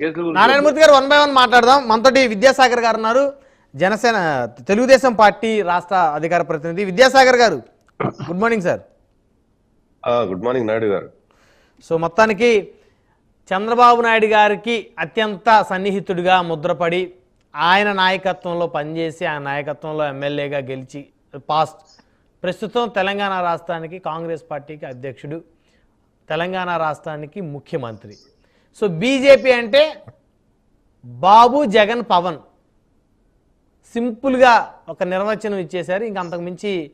నారాయణమూర్తి గారు one by one మాట్లాడదాం. మనతోటి విద్యాసాగర్ గారు ఉన్నారు జనసేన తెలుగుదేశం పార్టీ రాష్ట్ర అధికార ప్రతినిధి విద్యాసాగర్ గారు. Good morning sir. Good morning Naidu గారు. సో మొత్తానికి చంద్రబాబు నాయుడు గారికి అత్యంత సన్నిహితుడిగా ముద్రపడి ఆయన నాయకత్వంలో పనిచేసి ఆయన నాయకత్వంలో ఎమ్మెల్యేగా గెలిచి పాస్ట్ ప్రస్తుతం తెలంగాణ రాష్ట్రానికి కాంగ్రెస్ పార్టీకి అధ్యక్షుడు తెలంగాణ రాష్ట్రానికి ముఖ్యమంత్రి. సో బీజేపీ అంటే బాబు జగన్ పవన్. సింపుల్గా ఒక నిర్వచనం ఇచ్చేశారు. ఇంక అంతకు మించి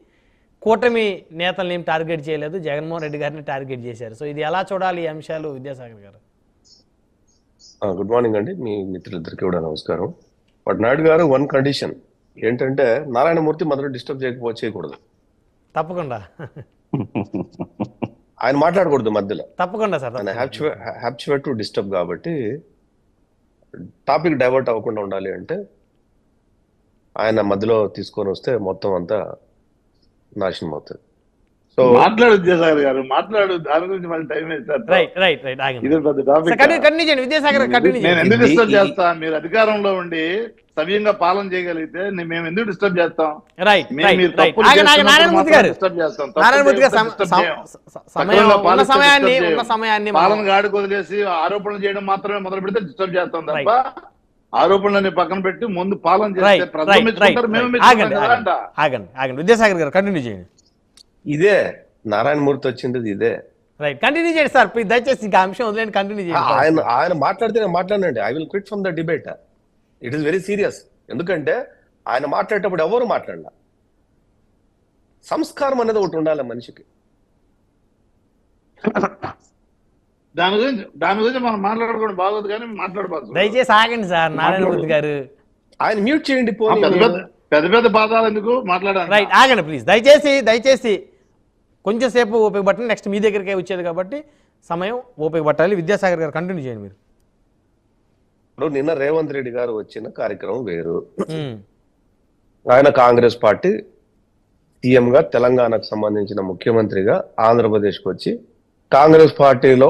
కూటమి నేతల్ని ఏం టార్గెట్ చేయలేదు. జగన్మోహన్ రెడ్డి గారిని టార్గెట్ చేశారు. సో ఇది ఎలా చూడాలి ఈ అంశాలు విద్యాసాగర్ గారు? గుడ్ మార్నింగ్ అండి. మీ మిత్రులిద్దరికి కూడా నమస్కారం. బట్ నాయుడు గారు వన్ కండిషన్. ఏంటంటే నారాయణమూర్తి మొదలు డిస్టర్బ్ చేయకపో చేయకూడదు. తప్పకుండా. ఆయన మాట్లాడకూడదు మధ్యలో తప్పకుండా సార్. హ్యాప్చువేట్ టు డిస్టర్బ్ కాబట్టి టాపిక్ డైవర్ట్ అవ్వకుండా ఉండాలి అంటే ఆయన మధ్యలో తీసుకొని వస్తే మొత్తం అంతా నాశనం అవుతుంది సో మాట్లాడు విద్యాసాగర్ గారు మాట్లాడు దాని గురించి మళ్ళీ టైం వేస్తారు రైట్ రైట్ రైట్ ఆగండి. ఇది పెద్ద టాపిక్ విద్యాసాగర్ నేను ఎందుకు డిస్టర్బ్ చేస్తా? మీరు అధికారంలో ఉండి సవ్యంగా పాలన చేయగలిగితే మేము ఎందుకు డిస్టర్బ్ చేస్తాం? రైట్ నారాయణమూర్తి గారు. చేస్తాం. తప్పులు నారాయణమూర్తి గారు సమయాన్ని ఉన్న. సమయాన్ని పాలన గాడికి వదిలేసి ఆరోపణలు చేయడం మాత్రమే మొదలు పెడితే డిస్టర్బ్ చేస్తాం తప్ప ఆరోపణలని పక్కన పెట్టి ముందు పాలన చేస్తే. ఆగండి ఆగండి ఆగండి విద్యాసాగర్ గారు కంటిన్యూ చేయండి. ఇదే నారాయణమూర్తి వచ్చింది ఇదే. రైట్ కంటిన్యూ చేయండి సార్ దయచేసి ఇంకా అంశం వదిలేండి కంటిన్యూ చేయండి. ఆయన ఆయన మాట్లాడితే నేను మాట్లాడండి I will quit from the debate it is very serious ఎందుకంటే ఆయన మాట్లాడేటప్పుడు ఎవరు మాట్లాడాల? సంస్కారం అనేది ఒకటి ఉండాలి మనిషికి. దాని గురించి దాని గురించి మనం మాట్లాడుకోవడం బాగోదు కానీ మాట్లాడబాదు దయచేసి ఆగండి సార్ నారాయణమూర్తి గారు. ఆయన మ్యూట్ చేయండి పెద్ద పెద్ద పెద్ద పెద్ద పాదాలు ఎందుకు మాట్లాడాలి? రైట్ ఆగండి ప్లీజ్ దయచేసి దయచేసి. కొంచెం సేపు ఓపిక పట్టండి నెక్స్ట్ మీ దగ్గరికే వచ్చేది కాబట్టి సమయం ఓపిక పట్టాలి విద్యాసాగర్ గారు కంటిన్యూ చేయండి మీరు. ఇప్పుడు నిన్న రేవంత్ రెడ్డి గారు వచ్చిన కార్యక్రమం వేరు. ఆయన కాంగ్రెస్ పార్టీ సీఎం గా తెలంగాణకు సంబంధించిన ముఖ్యమంత్రిగా ఆంధ్రప్రదేశ్కి వచ్చి కాంగ్రెస్ పార్టీలో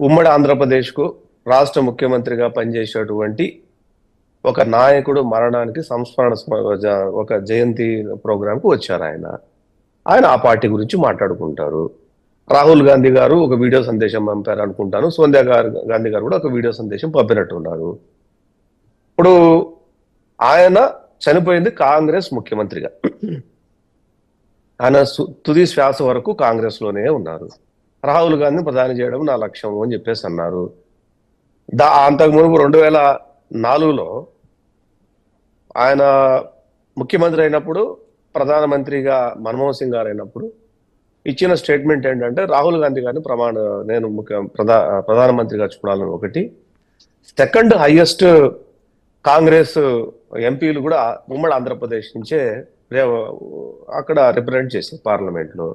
ఉమ్మడి ఆంధ్రప్రదేశ్కు రాష్ట్ర ముఖ్యమంత్రిగా పనిచేసేటువంటి ఒక నాయకుడు మరణానికి సంస్మరణ ఒక జయంతి ప్రోగ్రాంకు వచ్చారు ఆయన. ఆయన ఆ పార్టీ గురించి మాట్లాడుకుంటారు. రాహుల్ గాంధీ గారు ఒక వీడియో సందేశం పంపారు అనుకుంటాను సోనియా గారు గాంధీ గారు కూడా ఒక వీడియో సందేశం పంపినట్టున్నారు. ఇప్పుడు ఆయన చనిపోయింది కాంగ్రెస్ ముఖ్యమంత్రిగా. ఆయన తుది శ్వాస వరకు కాంగ్రెస్లోనే ఉన్నారు. రాహుల్ గాంధీ ప్రధాని చేయడం నా లక్ష్యం అని చెప్పేసి అన్నారు. దా అంతకు మునుపు రెండు వేల నాలుగులో ఆయన ముఖ్యమంత్రి అయినప్పుడు ప్రధానమంత్రిగా మన్మోహన్ సింగ్ గారు అయినప్పుడు ఇచ్చిన స్టేట్మెంట్ ఏంటంటే రాహుల్ గాంధీ గారిని ప్రమాణ నేను ముఖ్య ప్రధా ప్రధానమంత్రిగా చూడాలని ఒకటి. సెకండ్ హైయెస్ట్ కాంగ్రెస్ ఎంపీలు కూడా ఉమ్మడి ఆంధ్రప్రదేశ్ నుంచే అక్కడ రిప్రజెంట్ చేశారు పార్లమెంట్లో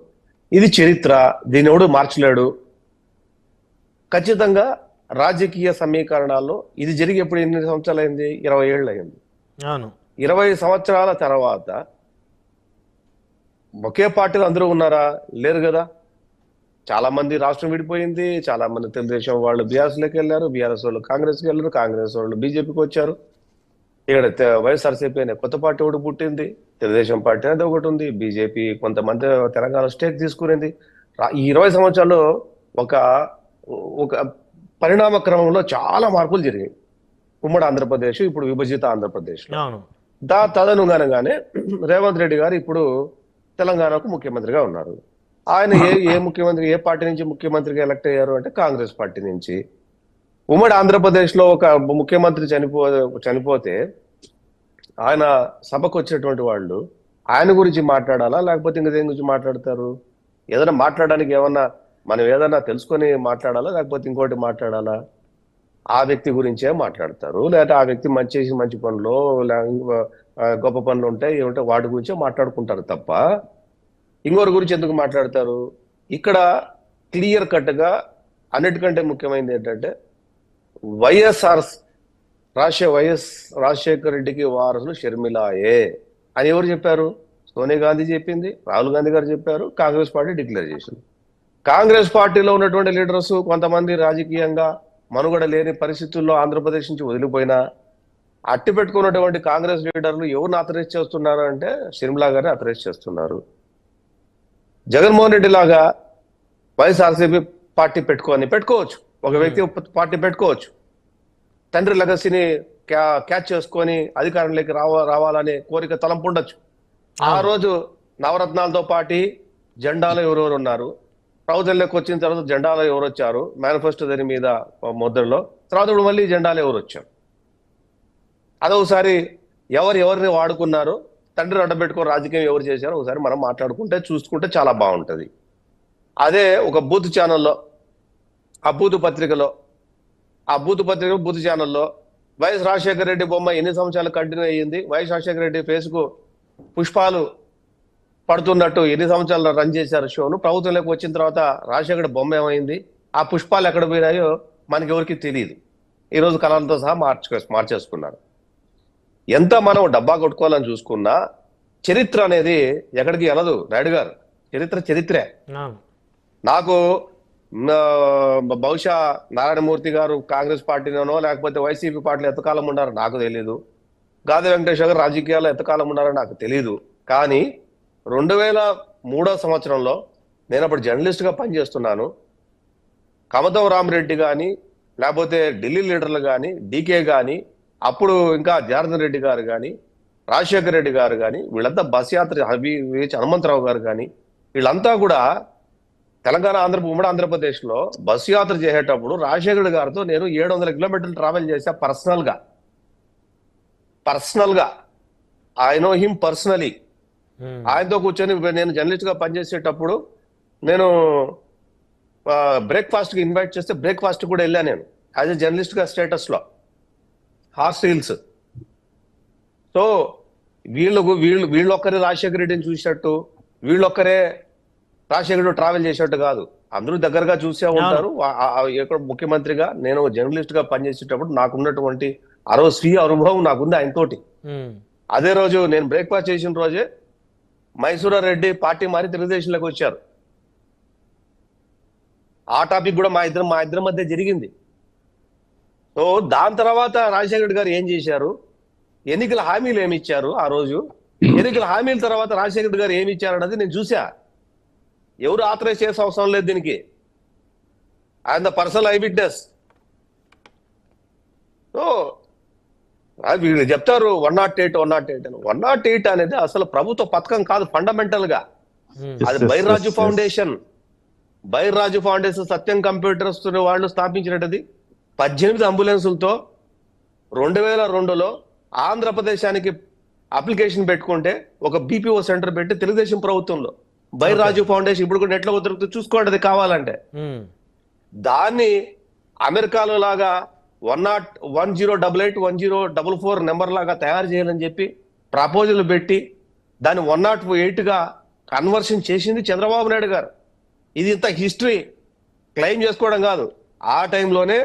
ఇది చరిత్ర దీని ఎవడు మార్చలేడు? ఖచ్చితంగా రాజకీయ సమీకరణాల్లో ఇది జరిగి ఎప్పుడు ఎన్ని సంవత్సరాలు అయింది ఇరవై ఏళ్ళు అయింది. ఇరవై సంవత్సరాల తర్వాత ఒకే పార్టీలో అందరూ ఉన్నారా? లేరు కదా. చాలా మంది రాష్ట్రం విడిపోయింది. చాలా మంది తెలుగుదేశం వాళ్ళు బీఆర్ఎస్లోకి వెళ్ళారు. బీఆర్ఎస్ వాళ్ళు కాంగ్రెస్కి వెళ్ళారు. కాంగ్రెస్ వాళ్ళు బీజేపీకి వచ్చారు. ఇక్కడ వైఎస్ఆర్సీపీ అనే కొత్త పార్టీ ఒకటి పుట్టింది. తెలుగుదేశం పార్టీ అనేది ఒకటి ఉంది. బీజేపీ కొంతమంది తెలంగాణ స్టేట్ తీసుకునింది. ఈ ఇరవై సంవత్సరాల్లో ఒక ఒక పరిణామ క్రమంలో చాలా మార్పులు జరిగాయి. ఉమ్మడి ఆంధ్రప్రదేశ్ ఇప్పుడు విభజిత ఆంధ్రప్రదేశ్ దా తదనుగుణంగానే రేవంత్ రెడ్డి గారు ఇప్పుడు తెలంగాణకు ముఖ్యమంత్రిగా ఉన్నారు. ఆయన ఏ ఏ ముఖ్యమంత్రి ఏ పార్టీ నుంచి ముఖ్యమంత్రిగా ఎలక్ట్ అయ్యారు అంటే కాంగ్రెస్ పార్టీ నుంచి. ఉమ్మడి ఆంధ్రప్రదేశ్లో ఒక ముఖ్యమంత్రి చనిపో చనిపోతే ఆయన సభకు వచ్చినటువంటి వాళ్ళు ఆయన గురించి మాట్లాడాలా? లేకపోతే ఇంకా దేని గురించి మాట్లాడతారు? ఏదైనా మాట్లాడడానికి ఏమన్నా మనం ఏదైనా తెలుసుకొని మాట్లాడాలా? లేకపోతే ఇంకోటి మాట్లాడాలా? ఆ వ్యక్తి గురించే మాట్లాడతారు. లేకపోతే ఆ వ్యక్తి మంచి చేసి మంచి పనులు గొప్ప పనులు ఉంటాయి ఏమంటే వాటి గురించే మాట్లాడుకుంటారు తప్ప ఇంకోరి గురించి ఎందుకు మాట్లాడతారు? ఇక్కడ క్లియర్ కట్గా అన్నిటికంటే ముఖ్యమైనది ఏంటంటే వైఎస్ఆర్ రాజశేఖర్ వైఎస్ రాజశేఖర్ రెడ్డికి వారసులు షర్మిలాయే అని ఎవరు చెప్పారు? సోనియా గాంధీ చెప్పింది రాహుల్ గాంధీ గారు చెప్పారు కాంగ్రెస్ పార్టీ డిక్లేర్ చేసింది. కాంగ్రెస్ పార్టీలో ఉన్నటువంటి లీడర్స్ కొంతమంది రాజకీయంగా మనుగడ లేని పరిస్థితుల్లో ఆంధ్రప్రదేశ్ నుంచి వదిలిపోయినా అట్టి పెట్టుకున్నటువంటి కాంగ్రెస్ లీడర్లు ఎవరిని అథరైజ్ చేస్తున్నారు అంటే షర్మిలా గారిని అథరైజ్ చేస్తున్నారు. జగన్మోహన్ రెడ్డి లాగా వైఎస్ఆర్సీపీ పార్టీ పెట్టుకొని పెట్టుకోవచ్చు. ఒక వ్యక్తి పార్టీ పెట్టుకోవచ్చు. తండ్రి లెగసీని క్యా- క్యాచ్ చేసుకొని అధికారంలోకి రావ రావాలనే కోరిక తలంపు ఉండొచ్చు. ఆ రోజు నవరత్నాలతో పాటి జెండాలో ఎవరెవరు ఉన్నారు? ప్రభుత్వంలోకి వచ్చిన తర్వాత జెండాలో ఎవరు వచ్చారు మేనిఫెస్టో దాని మీద ముద్రలో? తర్వాత ఇప్పుడు మళ్ళీ జెండాలో ఎవరు వచ్చారు అదొకసారి ఎవరు ఎవరిని వాడుకున్నారు తండ్రి అడ్డబెట్టుకుని రాజకీయం ఎవరు చేశారో ఒకసారి మనం మాట్లాడుకుంటే చూసుకుంటే చాలా బాగుంటుంది. అదే ఒక బూత్ ఛానల్లో ఆ బూత్ పత్రికలో ఆ బూత్ పత్రిక బూత్ ఛానల్లో వైఎస్ రాజశేఖర రెడ్డి బొమ్మ ఎన్ని సంవత్సరాలు కంటిన్యూ అయ్యింది వైఎస్ రాజశేఖర రెడ్డి ఫేస్కు పుష్పాలు పడుతున్నట్టు ఎన్ని సంవత్సరాలు రన్ చేశారు షోను ప్రభుత్వంలోకి వచ్చిన తర్వాత రాజశేఖర బొమ్మ ఏమైంది ఆ పుష్పాలు ఎక్కడ పోయినాయో మనకి ఎవరికి తెలియదు ఈ రోజు కళలతో సహా మార్చుకో మార్చేసుకున్నారు. ఎంత మనం డబ్బా కొట్టుకోవాలని చూసుకున్నా చరిత్ర అనేది ఎక్కడికి వెళ్ళదు నాయుడు గారు. చరిత్ర చరిత్రే. నాకు బహుశా నారాయణమూర్తి గారు కాంగ్రెస్ పార్టీలోనో లేకపోతే వైసీపీ పార్టీలో ఎంతకాలం ఉన్నారో నాకు తెలియదు గాది వెంకటేశ్వర గారు రాజకీయాల్లో ఎంతకాలం ఉన్నారో నాకు తెలియదు కానీ రెండు వేల మూడో సంవత్సరంలో నేను అప్పుడు జర్నలిస్ట్గా పనిచేస్తున్నాను. కమతం రామరెడ్డి కానీ లేకపోతే ఢిల్లీ లీడర్లు కానీ డీకే కానీ అప్పుడు ఇంకా జనార్దన్ రెడ్డి గారు కానీ రాజశేఖర రెడ్డి గారు కానీ వీళ్ళంతా బస్ యాత్ర హబీ వేచి హనుమంతరావు గారు కానీ వీళ్ళంతా కూడా తెలంగాణ ఆంధ్ర ఉమ్మడి ఆంధ్రప్రదేశ్లో బస్సు యాత్ర చేసేటప్పుడు రాజశేఖర్ గారితో నేను ఏడు వందల కిలోమీటర్లు ట్రావెల్ చేశా పర్సనల్గా పర్సనల్గా ఐ నో హిమ్ పర్సనలీ. ఆయనతో కూర్చొని నేను జర్నలిస్ట్గా పనిచేసేటప్పుడు నేను బ్రేక్ఫాస్ట్కి ఇన్వైట్ చేస్తే బ్రేక్ఫాస్ట్ కూడా వెళ్ళా నేను. యాజ్ ఎ జర్నలిస్ట్గా రీల్స్ సో వీళ్ళు వీళ్ళు వీళ్ళొక్కరే రాజశేఖర రెడ్డిని చూసినట్టు వీళ్ళొక్కరే రాజశేఖర ట్రావెల్ చేసినట్టు కాదు. అందరూ దగ్గరగా చూసే ఉంటారు. ఆ- ఆ- ఆ ఎక్కడ ముఖ్యమంత్రిగా నేను జర్నలిస్ట్గా పనిచేసేటప్పుడు నాకున్నటువంటి అరవ స్వీయ అనుభవం నాకుంది ఆయనతోటి. అదే రోజు నేను బ్రేక్ఫాస్ట్ చేసిన రోజే మైసూరా రెడ్డి పార్టీ మారి తెలుగుదేశంలోకి వచ్చారు. ఆ టాపిక్ కూడా మా ఇద్దరు మా ఇద్దరి మధ్య జరిగింది. సో దాని తర్వాత రాజశేఖర రెడ్డి గారు ఏం చేశారు? ఎన్నికల హామీలు ఏమి ఇచ్చారు ఆ రోజు? ఎన్నికల హామీల తర్వాత రాజశేఖర రెడ్డి గారు ఏమి ఇచ్చారు అన్నది నేను చూసా ఎవరు ఆథరైజ్ చేసే అవసరం లేదు దీనికి. ఆయన the personal eye witness. So వీళ్ళు చెప్తారు one not eight one not eight అని. వన్ నాట్ ఎయిట్ అనేది అసలు ప్రభుత్వ పథకం కాదు ఫండమెంటల్గా. ఉమ్. అది Byrraju foundation. Byrraju foundation Satyam computers వాళ్ళు స్థాపించినది పద్దెనిమిది అంబులెన్సులతో రెండు వేల రెండులో ఆంధ్రప్రదేశానికి అప్లికేషన్ పెట్టుకుంటే ఒక బీపీఓ సెంటర్ పెట్టి తెలుగుదేశం ప్రభుత్వంలో బైర్రాజు ఫౌండేషన్ ఇప్పుడు కూడా నెట్లో దొరుకుతుంది చూసుకోండి అది కావాలంటే. దాన్ని అమెరికాలో లాగా one not one zero double eight one zero double four number లాగా తయారు చేయాలని చెప్పి ప్రపోజల్ పెట్టి దాన్ని వన్ నాట్ ఎయిట్గా కన్వర్షన్ చేసింది చంద్రబాబు నాయుడు గారు. ఇది ఇంత హిస్టరీ క్లెయిమ్ చేసుకోవడం కాదు. ఆ టైంలోనే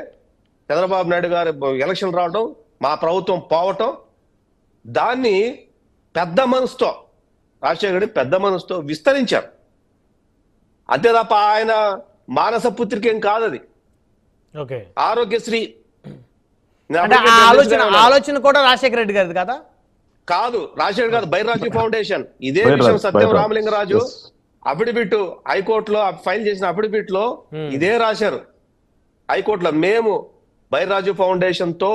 చంద్రబాబు నాయుడు గారు ఎలక్షన్ రావడం మా ప్రభుత్వం పోవటం దాన్ని పెద్ద మనసుతో రాజశేఖర్ రెడ్డి పెద్ద మనసుతో విస్తరించారు అంతే తప్ప ఆయన మానస పుత్రిక ఏం కాదు అది ఓకే ఆరోగ్యశ్రీ ఆలోచన. ఆలోచన కూడా రాజశేఖర రెడ్డి గారిది కదా కాదు రాజశేఖర్ కాదు బైరాజు ఫౌండేషన్ ఇదే విషయం సత్యం. రామలింగరాజు. అఫిడవిట్ హైకోర్టులో ఫైల్ చేసిన అఫిడవిట్లో Hmm. ఇదే రాశారు హైకోర్టులో మేము బైరాజు ఫౌండేషన్తో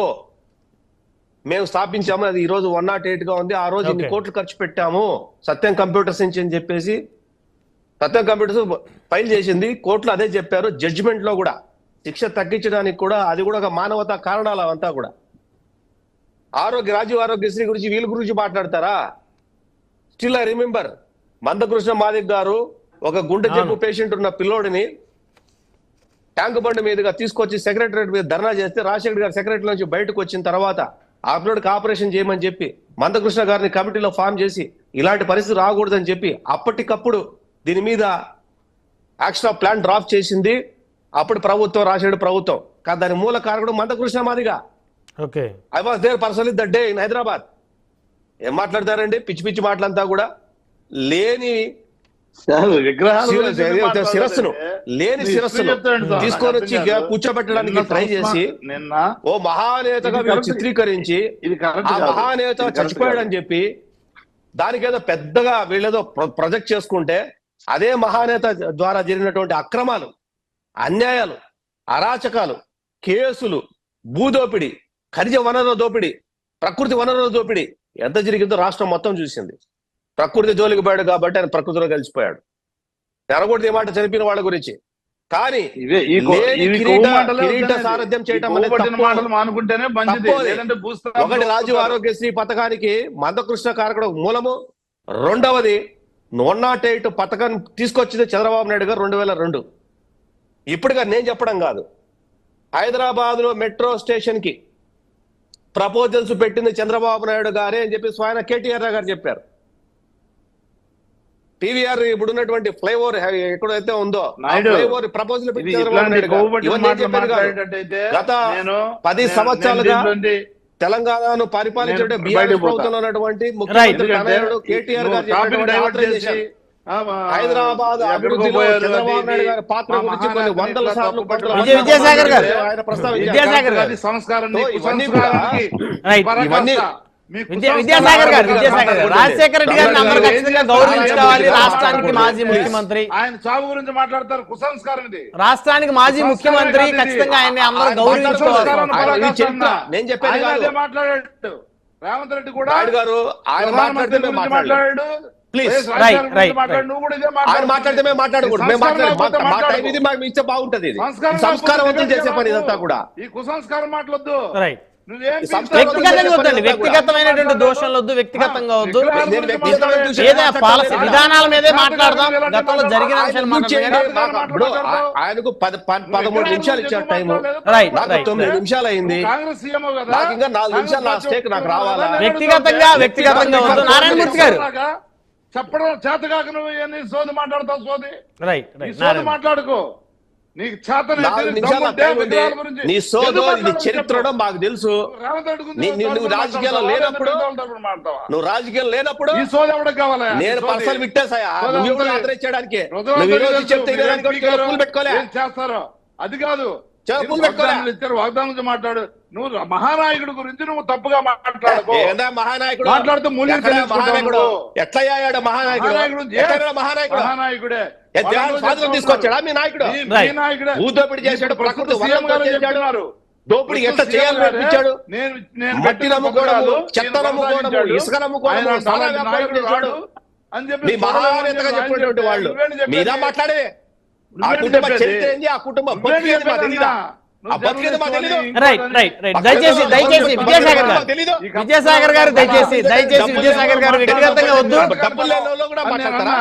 మేము స్థాపించాము. అది ఈ రోజు వన్ నాట్ ఎయిట్గా ఉంది. ఆ రోజు ఇన్ని. కోట్లు ఖర్చు పెట్టాము. సత్యం కంప్యూటర్స్ నుంచి అని చెప్పేసి సత్యం కంప్యూటర్స్ ఫైల్ చేసింది. కోర్టులో అదే చెప్పారు. జడ్జిమెంట్లో కూడా శిక్ష తగ్గించడానికి కూడా అది కూడా ఒక మానవతా కారణాలు అవంతా కూడా. ఆరోగ్య రాజీవ్ ఆరోగ్యశ్రీ గురించి వీళ్ళ గురించి మాట్లాడతారా? Still I remember Manda Krishna Madiga గారు ఒక గుండె జబ్బు పేషెంట్ ఉన్న పిల్లోడిని ట్యాంక్ బండి మీదుగా తీసుకొచ్చి సెక్రటరేట్ మీద ధర్నా చేస్తే రాజశేఖర్ గారు సెక్రటరీ నుంచి బయటకు వచ్చిన తర్వాత ఆ పిల్లోడికి ఆపరేషన్ చేయమని చెప్పి మందకృష్ణ గారిని కమిటీలో ఫామ్ చేసి ఇలాంటి పరిస్థితి రాకూడదని చెప్పి అప్పటికప్పుడు దీని మీద యాక్షన్ ఆఫ్ ప్లాన్ డ్రాప్ చేసింది. అప్పుడు ప్రభుత్వం రాజశేఖర్ ప్రభుత్వం. కానీ దాని మూల కారకుడు Manda Krishna Madiga okay. I was there personally that day in Hyderabad ఏం మాట్లాడతారండి? పిచ్చి పిచ్చి మాటలంతా కూడా. లేని శిరస్సును లేని శిరస్సును తీసుకొని వచ్చి. కూర్చోబెట్టడానికి ట్రై చేసి నిన్న ఓ మహానేతగా కరెక్ట్. చిత్రీకరించి. మహానేత చచ్చిపోయాడని. చెప్పి దానికి ఏదో పెద్దగా వీళ్ళేదో ప్రొ- ప్రొజెక్ట్ చేసుకుంటే అదే మహానేత ద్వారా జరిగినటువంటి అక్రమాలు అన్యాయాలు అరాచకాలు కేసులు భూదోపిడి ఖనిజ వనరుల దోపిడి ప్రకృతి వనరుల దోపిడి ఎంత జరిగిందో రాష్ట్రం మొత్తం చూసింది ప్రకృతి జోలికి పోయాడు కాబట్టి ఆయన ప్రకృతిలో కలిసిపోయాడు. ఎరగొడితే ఈ మాట చనిపోయిన వాళ్ళ గురించి. కానీ కిరీట-. సారథ్యం చేయటం ఒకటి రాజీవ్ ఆరోగ్యశ్రీ పథకానికి మందకృష్ణ కారకుడు మూలము. రెండవది వన్ నాట్ ఎయిట్ పథకం తీసుకొచ్చింది చంద్రబాబు నాయుడు గారు రెండు వేల రెండు. ఇప్పటిగా నేను చెప్పడం కాదు. హైదరాబాద్లో మెట్రో స్టేషన్కి ప్రపోజల్స్ పెట్టింది చంద్రబాబు నాయుడు గారే అని చెప్పి స్వయం కేటీఆర్ గారు చెప్పారు. పీవీఆర్ ఇప్పుడు ఉన్నటువంటి ఫ్లైఓవర్ ఎక్కడైతే ఉందో ఫ్లైఓవర్ ప్రపోజల్ గత నేను పది సంవత్సరాలుగా తెలంగాణను పరిపాలించే బీఆర్ఎస్. ప్రభుత్వంలో ఉన్నటువంటి. ముఖ్యమంత్రి కేటీఆర్ గారు హైదరాబాద్ ఎక్కడికో అభివృద్ధిలో పోయారు, చంద్రబాబు నాయుడు. గారి పాత్ర గురించి కొన్ని వందల సార్లు విద్యాసాగర్ గారు. ఆయన ప్రస్తావించారు సంస్కారం ఇవన్నీ రైట్. విద్యాసాగర్ గారు. విద్యాసాగర్ గారు. రాజశేఖర రెడ్డి గారిని అందరూ ఖచ్చితంగా గౌరవించుకోవాలి. రాష్ట్రానికి మాజీ ముఖ్యమంత్రి. ఆయన చావు గురించి మాట్లాడతారు. కుసంస్కారం ఇది. రాష్ట్రానికి మాజీ ముఖ్యమంత్రి ఖచ్చితంగా ఆయన్ని అందరూ ఆయన గౌరవించుకోవాలి. ఆయన. నేను చెప్పేది ఆయన కాదు. అదే మాట్లాడాడు రేవంత్ రెడ్డి కూడా గారు ఆయన మాట్లాడితే మాట్లాడాడు. ఆయన. మాట్లాడితే మేము మాట్లాడకూడదు. మేము. ఇది మాకు బాగుంటది ఇది. సంస్కారవంతం చేసే పని ఇదంతా. కూడా. ఈ కుసంస్కారం మాట్లాడొద్దు రైట్ వ్యక్తిగతంగా వద్దండి. వ్యక్తిగతమైనటువంటి దోషాలు వద్దు వ్యక్తిగతంగా వద్దు. విగ్రహాల నేను గురించి వ్యక్తిగతమైన మాట్లాడే- విషయం ఏదో పాలసీ. విధానాల మీదే మాట్లాడదాం. గతంలో జరిగిన ఆయనకు పదమూడు నిమిషాలు ఇచ్చారు టైం. తొమ్మిది నిమిషాలు అయింది. కాంగ్రెస్ సీఎం కదా నాకు ఇంకా నాలుగు నిమిషాలు నా స్టేక్ నాకు రావాలా? వ్యక్తిగతంగా వ్యక్తిగతంగా వద్దు. నారాయణమూర్తి గారు. చెప్పడం. చేతగాక నువ్వు సోది మాట్లాడతావు సోది. రైట్ మాట్లాడుకో. నీకు నీ సోదో ఇది చరిత్రలో మాకు తెలుసు. నీ- నీ- నువ్వు రాజకీయాల్లో లేనప్పుడు నువ్వు రాజకీయాలు లేనప్పుడు నేను పర్సనల్ విట్టేసాయా? సోది నువ్వు ఈ రోజు చెప్తే పెట్టుకోలే. చేస్తారో? అది కాదు. ఇచ్చారు వాగ్దానం మాట్లాడు. నువ్వు మహానాయకుడి గురించి నువ్వు తప్పుగా మాట్లాడుకో. మహానాయకుడు? మాట్లాడితే మూల్యం మహానాయకుడు. ఎట్లా మహానాయకుడు? మహానాయకుడు. స్వాతంత్రం తీసుకొచ్చాడా మీ నాయకుడు. నాయకుడే భూదోపిడి చేశాడు ప్రకృతి చేశాడు. దోపిడి ఎట్లా ప్రస్తుత చేయాలని నేర్పించాడు నేను నేను మట్టి నమ్ముకోవడము, చెత్త నమ్ముకోవడము. ఇసుక నమ్ముకోవడము, సారా. రాడు మీ మహానేతగా చెప్పినటువంటి వాళ్ళు మీరా మాట్లాడే ఆ కుటుంబ? చరిత్ర ఏంది ఆ కుటుంబం బతికేది తెలీదా దయచేసి దయచేసి గారు తెలీదు విద్యాసాగర్ గారు దయచేసి దయచేసి విద్యాసాగర్ గారు వ్యక్తిగతంగా వద్దు డబ్బులు కూడా మాట్లాడతారా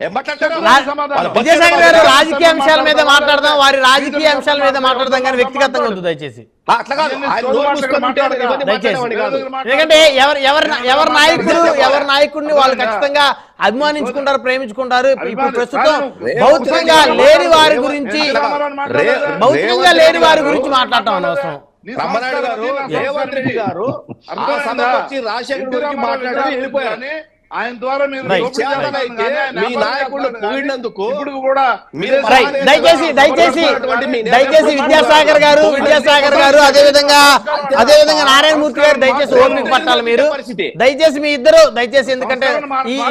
ఏం మాట్లాడతారు? రా- వాళ్ళ విద్యాసాగర్ గారు రాజకీయ అంశాల మీద మాట్లాడదాం వారి రాజకీయ అంశాల మీద మాట్లాడదాం కానీ వ్యక్తిగతంగా వద్దు దయచేసి. ఎందుకంటే ఎవరు నాయకుడు ఎవరి నాయకుడిని వాళ్ళు ఖచ్చితంగా అభిమానించుకుంటారు ప్రేమించుకుంటారు. ఇప్పుడు ప్రస్తుతం భౌతికంగా లేని వారి గురించి భౌతికంగా లేని వారి గురించి మాట్లాడటం అనవసరం. రమ్మనాయుడు గారు రేవంత్ రెడ్డి గారు రాజశేఖర్ గురించి మాట్లాడి వెళ్ళిపోయారు. ఆయన ద్వారా మీరు మీ కానీ పొగిడినందుకు ఇప్పుడు కూడా దయచేసి దయచేసి దయచేసి విద్యాసాగర్ గారు విద్యాసాగర్ గారు అదే విధంగా అదే విధంగా నారాయణమూర్తి గారు దయచేసి ఓపిక పట్టాలి మీరు. దయచేసి మీ ఇద్దరు దయచేసి ఎందుకంటే ఈ